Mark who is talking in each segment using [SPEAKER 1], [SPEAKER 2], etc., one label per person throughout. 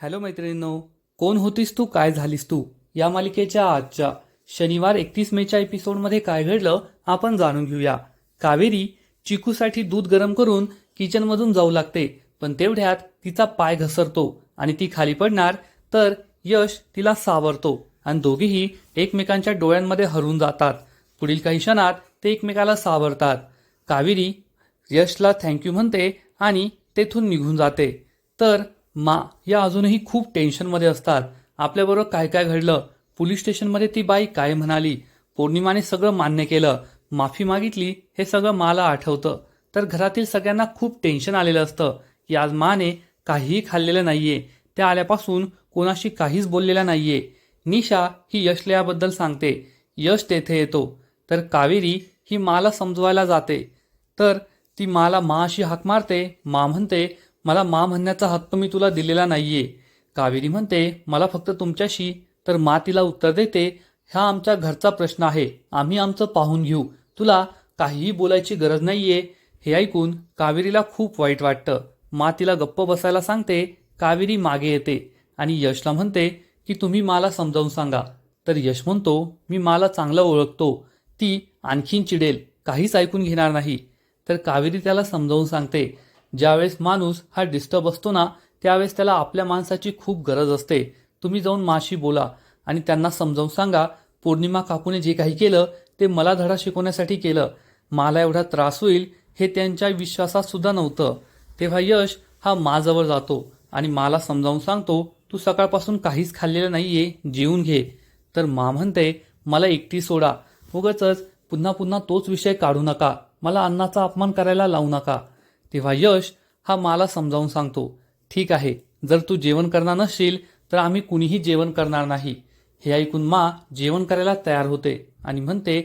[SPEAKER 1] Hello मैत्रिणींनो कोण होतीस तू? काय झालीस तू? या मालिकेच्या आजच्या शनिवार एकतीस मेच्या एपिसोडमध्ये काय घडलं आपण जाणून घेऊया. कावेरी चिकूसाठी दूध गरम करून किचनमधून जाऊ लागते पण तेवढ्यात तिचा पाय घसरतो आणि ती खाली पडणार तर यश तिला सावरतो आणि दोघेही एकमेकांच्या डोळ्यांमध्ये हरून जातात. पुढील काही क्षणात ते एकमेकाला सावरतात. कावेरी यशला थँक्यू म्हणते आणि तेथून निघून जाते. तर मा या अजूनही खूप टेन्शनमध्ये असतात. आपल्याबरोबर काय काय घडलं? पोलीस स्टेशनमध्ये ती बाई काय म्हणाली? पौर्णिमाने सगळं मान्य केलं. माफी मागितली हे सगळं माला आठवतं. तर घरातील सगळ्यांना खूप टेन्शन आलेलं असतं. की आज माने काहीही खाल्लेलं नाहीये. त्या आल्यापासून कोणाशी काहीच बोललेला नाहीये. निशा ही यशला याबद्दल सांगते. यश तेथे येतो. तर कावेरी ही माला समजवायला जाते. तर ती माला मा अशी हाक मारते मा म्हणते मला मा म्हणण्याचा हक्क मी तुला दिलेला नाहीये. कावेरी म्हणते मला फक्त तुमच्याशी तर मा तिला उत्तर देते हा आमच्या घरचा प्रश्न आहे. आम्ही आमचं पाहून घेऊ. तुला काहीही बोलायची गरज नाहीये. हे ऐकून कावेरीला खूप वाईट वाटतं. मा तिला गप्प बसायला सांगते कावेरी मागे येते. आणि यशला म्हणते की तुम्ही मला समजावून सांगा. तर यश म्हणतो मी मला चांगलं ओळखतो. ती आणखीन चिडेल. काहीच ऐकून घेणार नाही. तर कावेरी त्याला समजावून सांगते ज्यावेळेस माणूस हा डिस्टर्ब असतो ना त्यावेळेस त्याला आपल्या माणसाची खूप गरज असते. तुम्ही जाऊन माशी बोला आणि त्यांना समजावून सांगा पौर्णिमा काकूने जे काही केलं ते मला धडा शिकवण्यासाठी केलं. मला एवढा त्रास होईल हे त्यांच्या विश्वासात सुद्धा नव्हतं. तेव्हा यश हा माजवळ जातो आणि मला समजावून सांगतो तू सकाळपासून काहीच खाल्लेलं नाहीये जेवून घे. तर मा म्हणते मला एकटी सोडा. उगच पुन्हा पुन्हा तोच विषय काढू नका. मला अन्नाचा अपमान करायला लावू नका. तेव्हा यश हा मला समजावून सांगतो ठीक आहे जर तू जेवण करणार नसशील तर आम्ही कुणीही जेवण करणार नाही. हे ऐकून मा जेवण करायला तयार होते आणि म्हणते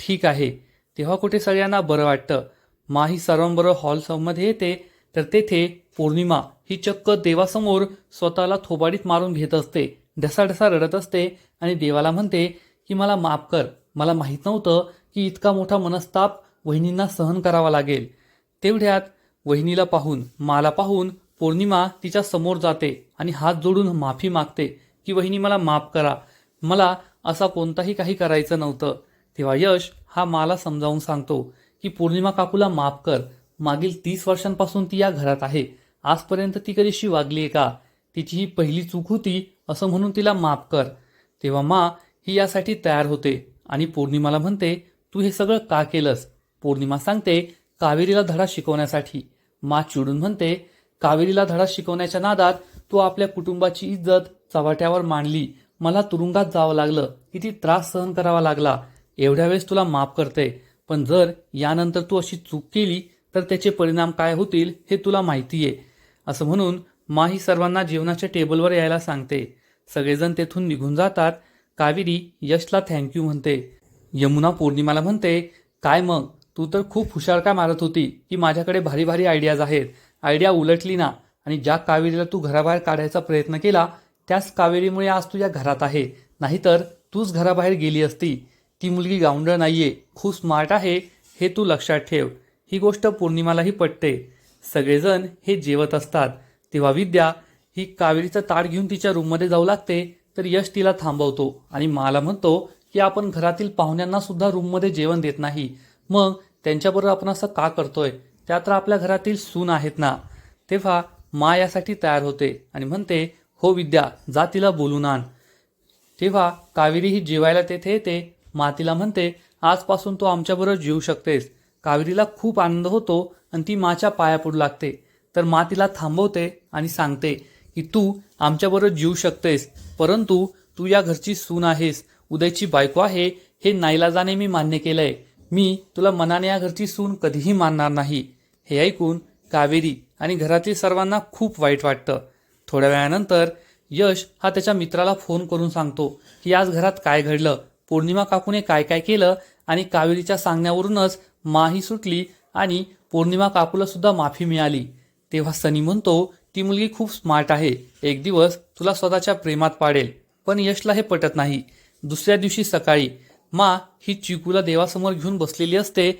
[SPEAKER 1] ठीक आहे तेव्हा कुठे सगळ्यांना बरं वाटतं? मा ही सर्वांबरोबर हॉलमध्ये येते तर तेथे पौर्णिमा ही चक्क देवासमोर स्वतःला थोबाडीत मारून घेत असते ढसाढसा रडत असते आणि देवाला म्हणते की मला माफ कर मला माहीत नव्हतं की इतका मोठा मनस्ताप वहिनींना सहन करावा लागेल. तेवढ्यात वहिनीला पाहून माला पाहून पौर्णिमा तिच्या समोर जाते आणि हात जोडून माफी मागते की वहिनी मला माफ करा. मला असा कोणताही काही करायचं नव्हतं. तेव्हा यश हा माला समजावून सांगतो की पौर्णिमा काकूला माफ कर. मागील तीस वर्षांपासून ती या घरात आहे. आजपर्यंत ती कधीशी वागली आहे का? तिची ही पहिली चूक होती असं म्हणून तिला माफ कर. तेव्हा मा ही यासाठी तयार होते आणि पौर्णिमाला म्हणते तू हे सगळं का केलंस? पौर्णिमा सांगते कावेरीला धडा शिकवण्यासाठी. मा चिडून म्हणते कावेरीला धडा शिकवण्याच्या नादात तू आपल्या कुटुंबाची इज्जत चव्हाट्यावर मांडली. मला तुरुंगात जावं लागलं. किती त्रास सहन करावा लागला. एवढ्या वेळेस तुला माफ करते. पण जर यानंतर तू अशी चूक केली तर त्याचे परिणाम काय होतील हे तुला माहिती आहे असं म्हणून मा ही सर्वांना जेवणाच्या टेबलवर यायला सांगते. सगळेजण तेथून निघून जातात. कावेरी यशला थँक्यू म्हणते. यमुना पौर्णिमाला म्हणते काय मग? तू तर खूप हुशार काय मारत होती की माझ्याकडे भारी भारी आयडियाज आहेत. आयडिया उलटली ना आणि ज्या कावेरीला तू घराबाहेर काढायचा प्रयत्न केला त्याच कावेरीमुळे आज तू या घरात आहे. नाहीतर तूच घराबाहेर गेली असती. ती मुलगी गावंडळ नाहीये खूप स्मार्ट आहे हे तू लक्षात ठेव. ही गोष्ट पौर्णिमालाही पटते. सगळेजण हे जेवत असतात. तेव्हा विद्या ही कावेरीचं ताट घेऊन तिच्या रूममध्ये जाऊ लागते तर यश तिला थांबवतो. आणि मला म्हणतो की आपण घरातील पाहुण्यांना सुद्धा रूममध्ये जेवण देत नाही. मग त्यांच्याबरोबर आपण असं का करतोय? त्या तर आपल्या घरातील सून आहेत ना. तेव्हा मा यासाठी तयार होते आणि म्हणते हो विद्या जा तिला बोलून आण. तेव्हा कावेरी ही जेवायला तेथे येते. मातीला म्हणते आजपासून तू आमच्याबरोबर जेवू शकतेस. कावेरीला खूप आनंद होतो आणि ती माच्या पाया पडू लागते. तर मा तिला थांबवते आणि सांगते की तू आमच्याबरोबर जीवू शकतेस परंतु तू या घरची सून आहेस. उदयची बायको आहे. हे नाईलाजाने मी मान्य केलंय. मी तुला मनाने या घरची सून कधीही मानणार नाही. हे ऐकून कावेरी आणि घरातील सर्वांना खूप वाईट वाटतं. थोड्या वेळानंतर यश हा त्याच्या मित्राला फोन करून सांगतो की आज घरात काय घडलं पौर्णिमा काकूने काय काय केलं आणि कावेरीच्या सांगण्यावरूनच माही सुटली आणि पौर्णिमा काकूला सुद्धा माफी मिळाली. तेव्हा सनी म्हणतो ती मुलगी खूप स्मार्ट आहे. एक दिवस तुला स्वतःच्या प्रेमात पाडेल. पण यशला हे पटत नाही. दुसऱ्या दिवशी सकाळी मा ही चिकूला देवासमोर घेऊन बसलेली असते.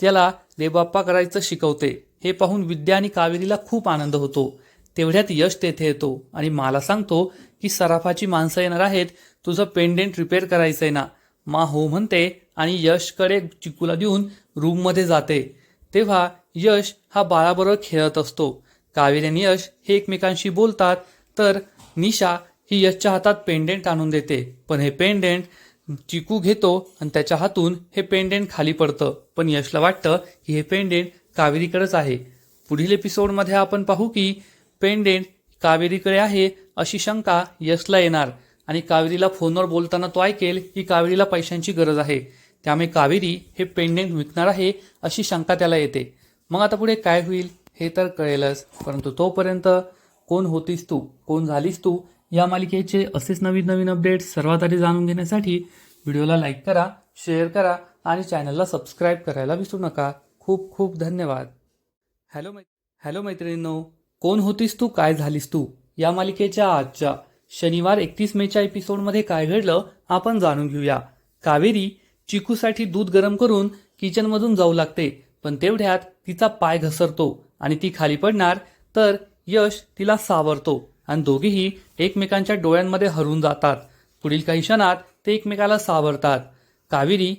[SPEAKER 1] त्याला देवबाप्पा करायचं शिकवते. हे पाहून विद्या आणि कावेरीला खूप आनंद होतो. तेवढ्यात यश तेथे येतो आणि मला सांगतो की सराफाची माणसं येणार आहेत. तुझं पेंडेंट रिपेअर करायचंय ना. मा हो म्हणते आणि यशकडे चिकूला देऊन रूममध्ये जाते. तेव्हा यश हा बाळाबरोबर खेळत असतो. कावेरी आणि यश हे एकमेकांशी बोलतात. तर निशा ही यशच्या हातात पेंडेंट आणून देते. पण हे पेंडेंट चिकू घेतो आणि त्याच्या हातून हे पेंडेंट खाली पडतं. पण यशला वाटतं की हे पेंडेंट कावेरीकडेच आहे. पुढील एपिसोडमध्ये आपण पाहू की पेंडेंट कावेरीकडे आहे अशी शंका यशला येणार. आणि कावेरीला फोनवर बोलताना तो ऐकेल की कावेरीला पैशांची गरज आहे. त्यामुळे कावेरी हे पेंडेंट विकणार आहे अशी शंका त्याला येते. मग आता पुढे काय होईल हे तर कळेलच. परंतु तोपर्यंत कोण होतीस तू? कोण झालीस तू? या मालिकेचे असेच नवीन नवीन अपडेट्स सर्वात आधी जाणून घेण्यासाठी व्हिडिओला लाईक करा शेअर करा आणि चॅनलला सबस्क्राईब करायला विसरू नका. खूप खूप धन्यवाद. हॅलो मै हॅलो मैत्रिणींनो कोण होतीस तू काय झालीस तू? या मालिकेच्या आजच्या शनिवार एकतीस मेच्या एपिसोडमध्ये काय घडलं आपण जाणून घेऊया. कावेरी चिकूसाठी दूध गरम करून किचनमधून जाऊ लागते पण तेवढ्यात तिचा पाय घसरतो आणि ती खाली पडणार तर यश तिला सावरतो. आणि दोघेही एकमेकांच्या डोळ्यांमध्ये हरून जातात. पुढील काही क्षणात ते एकमेकाला सावरतात. कावेरी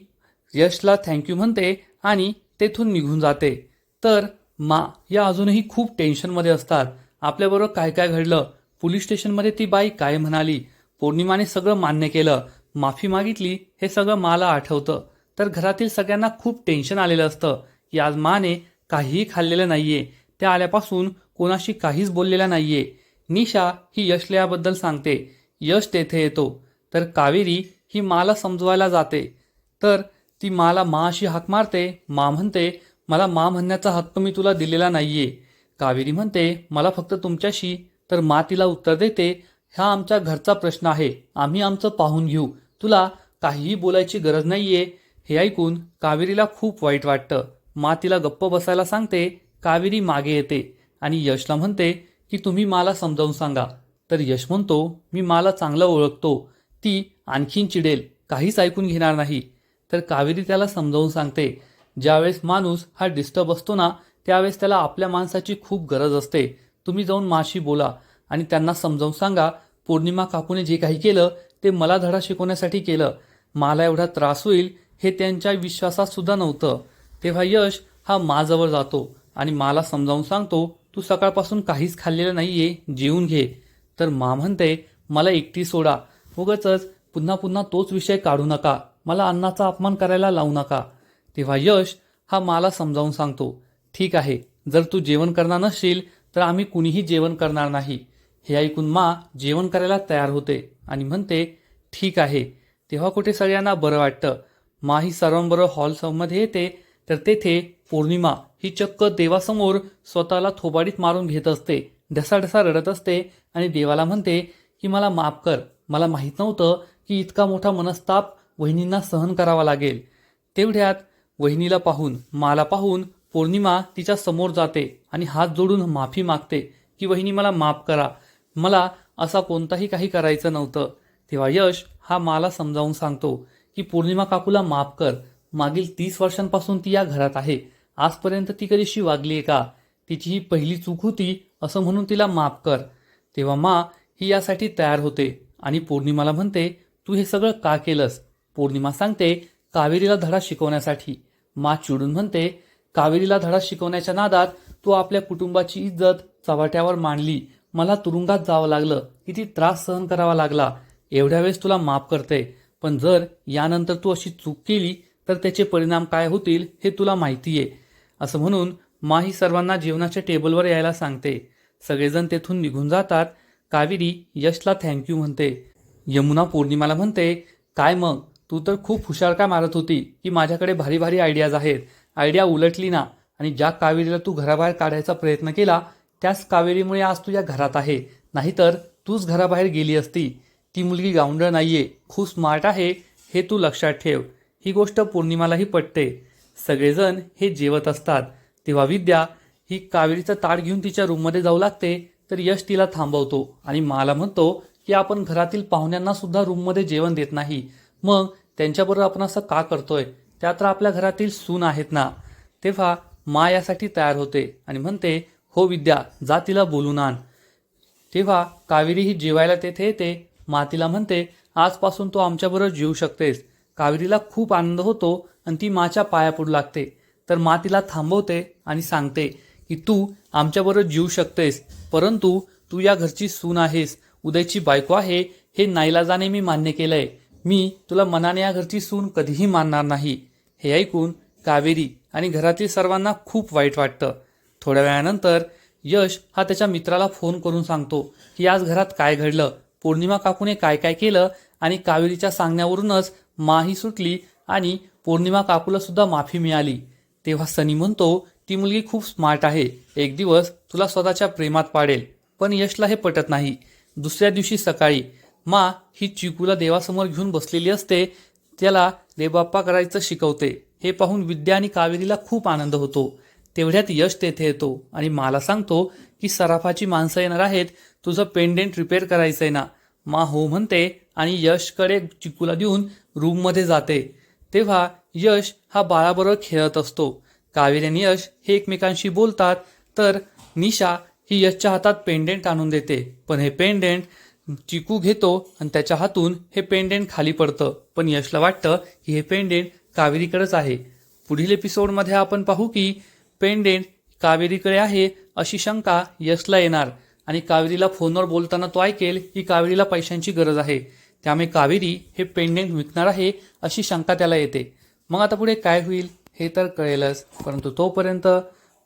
[SPEAKER 1] यशला थँक्यू म्हणते आणि तेथून निघून जाते. तर मा या अजूनही खूप टेन्शनमध्ये असतात. आपल्याबरोबर काय काय घडलं? पोलीस स्टेशनमध्ये ती बाई काय म्हणाली? पौर्णिमाने सगळं मान्य केलं. माफी मागितली हे सगळं माला आठवतं. तर घरातील सगळ्यांना खूप टेन्शन आलेलं असतं. की आज माने काहीही खाल्लेलं नाहीये. त्या आल्यापासून कोणाशी काहीच बोललेल्या नाहीये. निशा ही यशला याबद्दल सांगते. यश तेथे येतो. तर कावेरी ही माला समजवायला जाते. तर ती माला मा अशी हाक मारते. मा म्हणते मला मा म्हणण्याचा हक्क मी तुला दिलेला नाहीये. कावेरी म्हणते मला फक्त तुमच्याशी तर मा तिला उत्तर देते. हा आमच्या घरचा प्रश्न आहे. आम्ही आमचं पाहून घेऊ. तुला काहीही बोलायची गरज नाहीये. हे ऐकून कावेरीला खूप वाईट वाटतं. मा तिला गप्प बसायला सांगते. कावेरी मागे येते आणि यशला म्हणते की तुम्ही मला समजावून सांगा. तर यश म्हणतो मी मला चांगलं ओळखतो. ती आणखीन चिडेल. काहीच ऐकून घेणार नाही. तर कावेरी त्याला समजावून सांगते ज्यावेळेस माणूस हा डिस्टर्ब असतो ना त्यावेळेस त्याला आपल्या माणसाची खूप गरज असते. तुम्ही जाऊन माशी बोला आणि त्यांना समजावून सांगा पौर्णिमा काकूने जे काही केलं ते मला धडा शिकवण्यासाठी केलं. मला एवढा त्रास होईल हे त्यांच्या विश्वासात सुद्धा नव्हतं. तेव्हा यश हा माजवळ जातो आणि मला समजावून सांगतो तू सकाळपासून काहीच खाल्लेलं नाही आहे जेवून घे. तर मा म्हणते मला एकटी सोडा. उगच पुन्हा पुन्हा तोच विषय काढू नका. मला अन्नाचा अपमान करायला लावू नका. तेव्हा यश हा मला समजावून सांगतो ठीक आहे जर तू जेवण करणार नसशील तर आम्ही कुणीही जेवण करणार नाही. हे ऐकून मा जेवण करायला तयार होते आणि म्हणते ठीक आहे. तेव्हा कुठे सगळ्यांना बरं वाटतं. मा ही सर्वांबरोबर हॉलमध्ये येते तर तेथे पौर्णिमा ही चक्क देवासमोर स्वतःला थोबाडीत मारून घेत असते. ढसाढसा रडत असते आणि देवाला म्हणते की मला माफ कर. मला माहीत नव्हतं की इतका मोठा मनस्ताप वहिनींना सहन करावा लागेल. तेवढ्यात वहिनीला पाहून माला पाहून पौर्णिमा तिच्या समोर जाते आणि हात जोडून माफी मागते की वहिनी मला माफ करा. मला असा कोणताही काही करायचं नव्हतं तेव्हा यश हा माला समजावून सांगतो की पौर्णिमा काकूला माफ कर. मागील तीस वर्षांपासून ती या घरात आहे. आजपर्यंत ती कधीशी वागली आहे का? तिची ही पहिली चूक होती असं म्हणून तिला माफ कर. तेव्हा मा ही यासाठी तयार होते आणि पौर्णिमाला म्हणते तू हे सगळं का केलंस? पौर्णिमा सांगते कावेरीला धडा शिकवण्यासाठी. मा चिडून म्हणते कावेरीला धडा शिकवण्याच्या नादात तू आपल्या कुटुंबाची इज्जत चव्हाट्यावर मांडली. मला तुरुंगात जावं लागलं. किती त्रास सहन करावा लागला. एवढ्या वेळेस तुला माफ करते. पण जर यानंतर तू अशी चूक केली तर त्याचे परिणाम काय होतील हे तुला माहिती आहे असं म्हणून माही सर्वांना जेवणाच्या टेबलवर यायला सांगते. सगळेजण तेथून निघून जातात. कावेरी यशला थँक्यू म्हणते. यमुना पौर्णिमाला म्हणते काय मग? तू तर खूप हुशार का मारत होती की माझ्याकडे भारी भारी आयडियाज आहेत. आयडिया उलटली ना आणि ज्या कावेरीला तू घराबाहेर काढायचा प्रयत्न केला त्याच कावेरीमुळे आज तू या घरात आहे. नाहीतर तूच घराबाहेर गेली असती. ती मुलगी गावंडळ नाहीये. खूप स्मार्ट आहे. हे तू लक्षात ठेव. ही गोष्ट पौर्णिमालाही पटते. सगळेजण हे जेवत असतात. तेव्हा विद्या ही कावेरीचं ताट घेऊन तिच्या रूममध्ये जाऊ लागते तर यश तिला थांबवतो आणि मला म्हणतो की आपण घरातील पाहुण्यांना सुद्धा रूममध्ये जेवण देत नाही. मग त्यांच्याबरोबर आपण असं का करतोय? त्या तर आपल्या घरातील सून आहेत ना. तेव्हा मा यासाठी तयार होते आणि म्हणते हो विद्या जा तिला बोलून आण. तेव्हा कावेरी ही जेवायला तेथे येते. मातीला म्हणते आजपासून तू आमच्याबरोबर जेवू शकतेस. कावेरीला खूप आनंद होतो आणि ती माच्या पाया पडू लागते. तर मा तिला थांबवते आणि सांगते की तू आमच्याबरोबर जीवू शकतेस परंतु तू या घरची सून आहेस. उदयची बायको आहे हे नाईलाजाने मी मान्य केलंय. मी तुला मनाने या घरची सून कधीही मानणार नाही. हे ऐकून कावेरी आणि घरातील सर्वांना खूप वाईट वाटतं. थोड्या वेळानंतर यश हा त्याच्या मित्राला फोन करून सांगतो की आज घरात काय घडलं? पौर्णिमा काकूने काय काय केलं? आणि कावेरीच्या सांगण्यावरूनच माही सुटली आणि पौर्णिमा काकूला सुद्धा माफी मिळाली. तेव्हा सनी म्हणतो ती मुलगी खूप स्मार्ट आहे. एक दिवस तुला स्वतःच्या प्रेमात पाडेल. पण यशला हे पटत नाही. दुसऱ्या दिवशी सकाळी मा ही चिकूला देवासमोर घेऊन बसलेली असते. त्याला देवबाप्पा करायचं शिकवते. हे पाहून विद्या आणि कावेरीला खूप आनंद होतो. तेवढ्यात यश तेथे येतो आणि मला सांगतो की सराफाची माणसं येणार आहेत. तुझं पेंडेंट रिपेअर करायचंय ना. मा हो म्हणते आणि यशकडे चिकूला देऊन रूममध्ये जाते. तेव्हा यश हा बाळाबरोबर खेळत असतो. कावेरी आणि यश हे एकमेकांशी बोलतात तर निशा ही यशच्या हातात पेंडेंट आणून देते. पण हे पेंडेंट चिकू घेतो आणि त्याच्या हातून हे पेंडेंट खाली पडतं. पण यशला वाटतं की हे पेंडेंट कावेरीकडेच आहे. पुढील एपिसोडमध्ये आपण पाहू की पेंडेंट कावेरीकडे आहे अशी शंका यशला येणार आणि कावेरीला फोनवर बोलताना तो ऐकेल की कावेरीला पैशांची गरज आहे. त्यामुळे कावेरी हे पेंडेंट विकणार आहे अशी शंका त्याला येते. मग आता पुढे काय होईल हे तर कळेलच. परंतु तोपर्यंत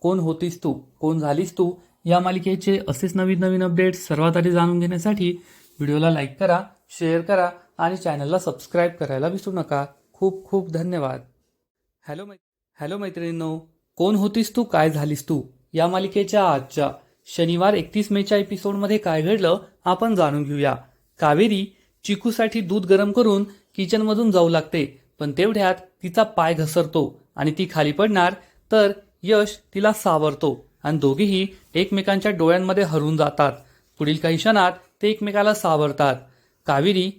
[SPEAKER 1] कोण होतीस तू? कोण झालीस तू? या मालिकेचे असेच नवीन नवीन अपडेट्स सर्वात आधी जाणून घेण्यासाठी व्हिडिओला लाईक करा शेअर करा आणि चॅनलला सबस्क्राईब करायला विसरू नका. खूप खूप धन्यवाद. हॅलो मै हॅलो मैत्रिणींनो कोण होतीस तू? काय झालीस तू? या मालिकेच्या आजच्या शनिवार एकतीस मेच्या एपिसोडमध्ये काय घडलं आपण जाणून घेऊया. कावेरी चिकूसाठी दूध गरम करून किचनमधून जाऊ लागते. पण तेवढ्यात तिचा पाय घसरतो आणि ती खाली पडणार तर यश तिला सावरतो आणि दोघेही एकमेकांच्या डोळ्यांमध्ये हरून जातात. पुढील काही क्षणात ते एकमेकाला सावरतात. कावेरी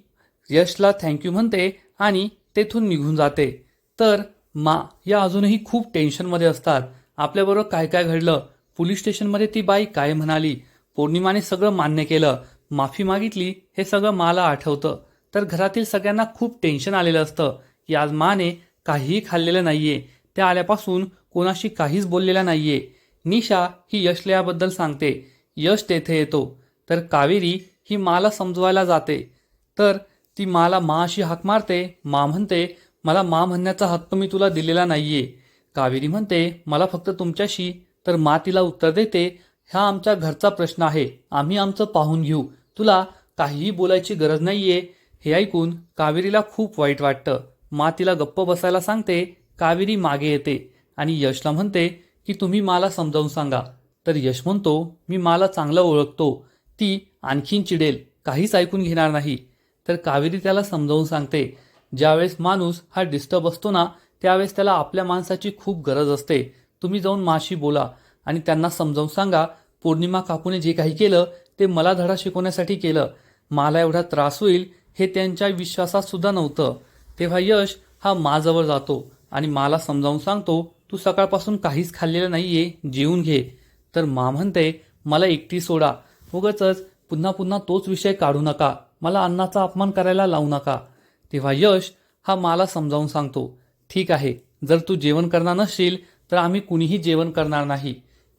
[SPEAKER 1] यशला थँक्यू म्हणते आणि तेथून निघून जाते. तर मा या अजूनही खूप टेन्शनमध्ये असतात. आपल्याबरोबर काय काय घडलं? पोलीस स्टेशनमध्ये ती बाई काय म्हणाली? पौर्णिमाने सगळं मान्य केलं. माफी मागितली हे सगळं मला आठवतं. तर घरातील सगळ्यांना खूप टेन्शन आलेलं असतं. की आज माने काहीही खाल्लेलं नाहीये. त्या आल्यापासून कोणाशी काहीच बोललेला नाहीये. निशा ही यशला याबद्दल सांगते. यश तेथे येतो. तर कावेरी ही माला समजवायला जाते. तर ती माला मा अशी हाक मारते. मा म्हणते मला मा म्हणण्याचा हक्क मी तुला दिलेला नाहीये. कावेरी म्हणते मला फक्त तुमच्याशी तर मा तिला उत्तर देते हा आमच्या घरचा प्रश्न आहे. आम्ही आमचं पाहून घेऊ. तुला काहीही बोलायची गरज नाहीये. हे ऐकून कावेरीला खूप वाईट वाटतं. मा तिला गप्प बसायला सांगते कावेरी मागे येते. आणि यशला म्हणते की तुम्ही मला समजावून सांगा. तर यश म्हणतो मी मला चांगलं ओळखतो. ती आणखीन चिडेल. काहीच ऐकून घेणार नाही. तर कावेरी त्याला समजावून सांगते ज्यावेळेस माणूस हा डिस्टर्ब असतो ना त्यावेळेस त्याला आपल्या माणसाची खूप गरज असते. तुम्ही जाऊन माशी बोला. आणि त्यांना समजावून सांगा पौर्णिमा काकूने जे काही केलं ते मला धडा शिकवण्यासाठी केलं. मला एवढा त्रास होईल हे त्यांच्या विश्वासात सुद्धा नव्हतं. तेव्हा यश हा माजवळ जातो आणि मला समजावून सांगतो तू सकाळपासून काहीच खाल्लेलं नाहीये जेवून घे. तर मा म्हणते मला एकटी सोडा. उगच पुन्हा पुन्हा तोच विषय काढू नका. मला अन्नाचा अपमान करायला लावू नका. तेव्हा यश हा मला समजावून सांगतो ठीक आहे जर तू जेवण करणार नसशील तर आम्ही कुणीही जेवण करणार नाही.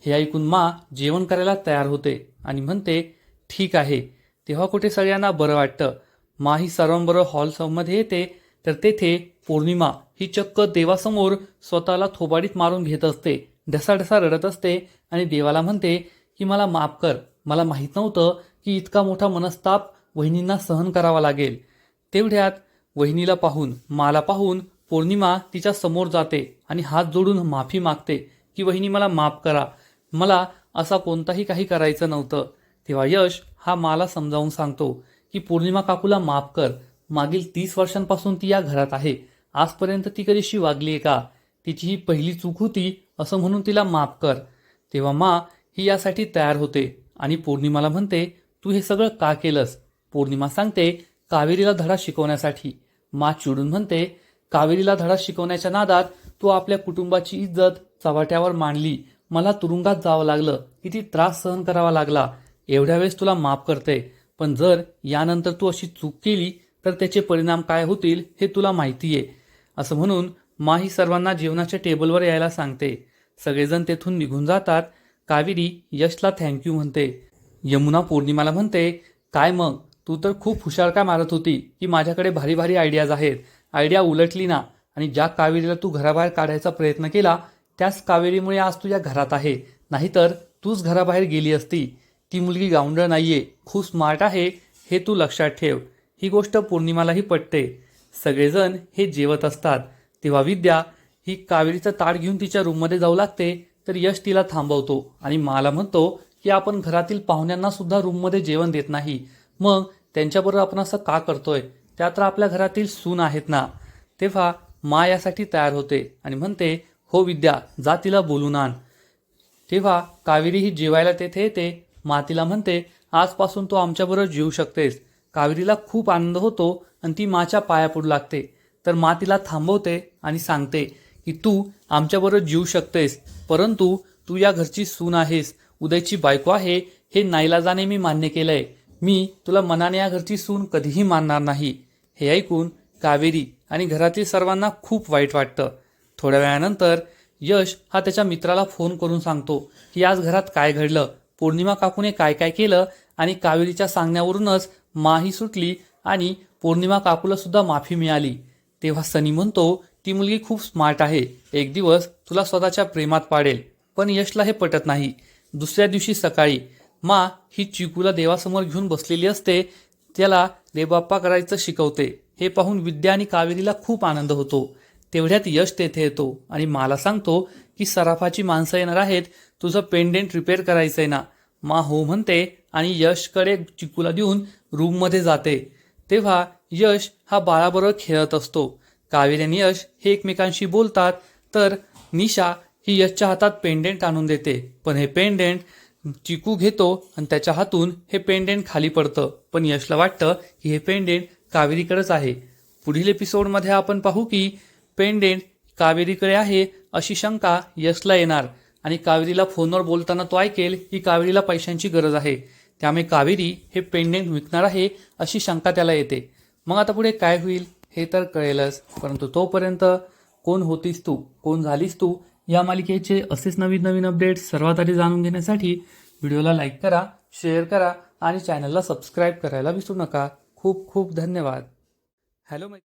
[SPEAKER 1] हे ऐकून मा जेवण करायला तयार होते आणि म्हणते ठीक आहे. तेव्हा कुठे सगळ्यांना बरं वाटतं? मा ही सर्वांबरोबर हॉलमध्ये येते तर तेथे पौर्णिमा ही चक्क देवासमोर स्वतःला थोबाडीत मारून घेत असते. ढसाढसा रडत असते आणि देवाला म्हणते की मला माफ कर. मला माहीत नव्हतं की इतका मोठा मनस्ताप वहिनींना सहन करावा लागेल. तेवढ्यात वहिनीला पाहून माला पाहून पौर्णिमा तिच्या समोर जाते आणि हात जोडून माफी मागते की वहिनी मला माफ करा. मला असा कोणताही काही करायचं नव्हतं. तेव्हा यश हा माला समजावून सांगतो की पौर्णिमा काकूला माफ कर. मागील तीस वर्षांपासून ती या घरात आहे. आजपर्यंत ती कधीशी वागली आहे का? तिची ही पहिली चूक होती असं म्हणून तिला माफ कर. तेव्हा मा ही यासाठी तयार होते आणि पौर्णिमाला म्हणते तू हे सगळं का केलंस? पौर्णिमा सांगते कावेरीला धडा शिकवण्यासाठी. मा चिडून म्हणते कावेरीला धडा शिकवण्याच्या नादात तू आपल्या कुटुंबाची इज्जत चव्हाट्यावर मांडली. मला तुरुंगात जावं लागलं. किती त्रास सहन करावा लागला. एवढ्या वेळेस तुला माफ करते. पण जर यानंतर तू अशी चूक केली तर त्याचे परिणाम काय होतील हे तुला माहिती आहे असं म्हणून मा ही सर्वांना जेवणाच्या टेबलवर यायला सांगते. सगळेजण तेथून निघून जातात. कावेरी यशला थँक्यू म्हणते. यमुना पौर्णिमाला म्हणते काय मग? तू तर खूप हुशार काय मारत होती की माझ्याकडे भारी भारी आयडियाज आहेत. आयडिया उलटली ना आणि ज्या कावेरीला तू घराबाहेर काढायचा प्रयत्न केला त्याच कावेरीमुळे आज तू या घरात आहे. नाहीतर तूच घराबाहेर गेली असती. ती मुलगी गावंडळ नाहीये. खूप स्मार्ट आहे हे तू लक्षात ठेव. ही गोष्ट पौर्णिमालाही पटते. सगळेजण हे जेवत असतात. तेव्हा विद्या ही कावेरीचा ताट घेऊन तिच्या रूममध्ये जाऊ लागते तर यश तिला थांबवतो आणि मला म्हणतो की आपण घरातील पाहुण्यांना सुद्धा रूममध्ये जेवण देत नाही. मग त्यांच्याबरोबर आपण असं का करतोय? त्या तर आपल्या घरातील सून आहेत ना. तेव्हा मा यासाठी तयार होते आणि म्हणते हो विद्या जा तिला बोलून आण. तेव्हा कावेरी ही जेवायला तेथे येते. मातीला म्हणते आजपासून तू आमच्याबरोबर जेवू शकतेस. कावेरीला खूप आनंद होतो आणि ती माच्या पाया पडू लागते. तर मा तिला थांबवते आणि सांगते की तू आमच्याबरोबर जीवू शकतेस परंतु तू या घरची सून आहेस. उदयची बायको आहे हे नाईलाजाने मी मान्य केलंय. मी तुला मनाने या घरची सून कधीही मानणार नाही. हे ऐकून कावेरी आणि घरातील सर्वांना खूप वाईट वाटतं. थोड्या वेळानंतर यश हा त्याच्या मित्राला फोन करून सांगतो की आज घरात काय घडलं? पौर्णिमा काकूने काय काय केलं? आणि कावेरीच्या सांगण्यावरूनच माही सुटली आणि पौर्णिमा काकूला सुद्धा माफी मिळाली. तेव्हा सनी म्हणतो ती मुलगी खूप स्मार्ट आहे. एक दिवस तुला स्वतःच्या प्रेमात पाडेल. पण यशला हे पटत नाही. दुसऱ्या दिवशी सकाळी मा ही चिकूला देवासमोर घेऊन बसलेली असते. त्याला देबाप्पा करायचं शिकवते. हे पाहून विद्या आणि कावेरीला खूप आनंद होतो. तेवढ्यात यश तेथे येतो. आणि मला सांगतो की सराफाची माणसं येणार आहेत. तुझं पेंडेंट रिपेअर करायचंय ना. मा हो म्हणते आणि यशकडे चिकूला देऊन रूममध्ये जाते. तेव्हा यश हा बाळाबरोबर खेळत असतो. कावेरी आणि यश हे एकमेकांशी बोलतात. तर निशा ही यशच्या हातात पेंडेंट आणून देते. पण हे पेंडेंट चिकू घेतो आणि त्याच्या हातून हे पेंडेंट खाली पडतं. पण यशला वाटतं की हे पेंडेंट कावेरीकडेच आहे. पुढील एपिसोडमध्ये आपण पाहू की पेंडेंट कावेरीकडे आहे अशी शंका यशला येणार. आणि कावेरीला फोनवर बोलताना तो ऐकेल की कावेरीला पैशांची गरज आहे. त्यामुळे कावेरी हे पेंडेंट विकणार आहे अशी शंका त्याला येते. मग आता पुढे काय होईल हे तर कळेलच. परंतु तोपर्यंत कोण होतीस तू? कोण झालीस तू? या मालिकेचे असेच नवीन नवीन अपडेट्स सर्वात आधी जाणून घेण्यासाठी व्हिडिओला लाईक करा शेअर करा आणि चॅनलला सबस्क्राईब करायला विसरू नका. खूप खूप धन्यवाद. हॅलो मै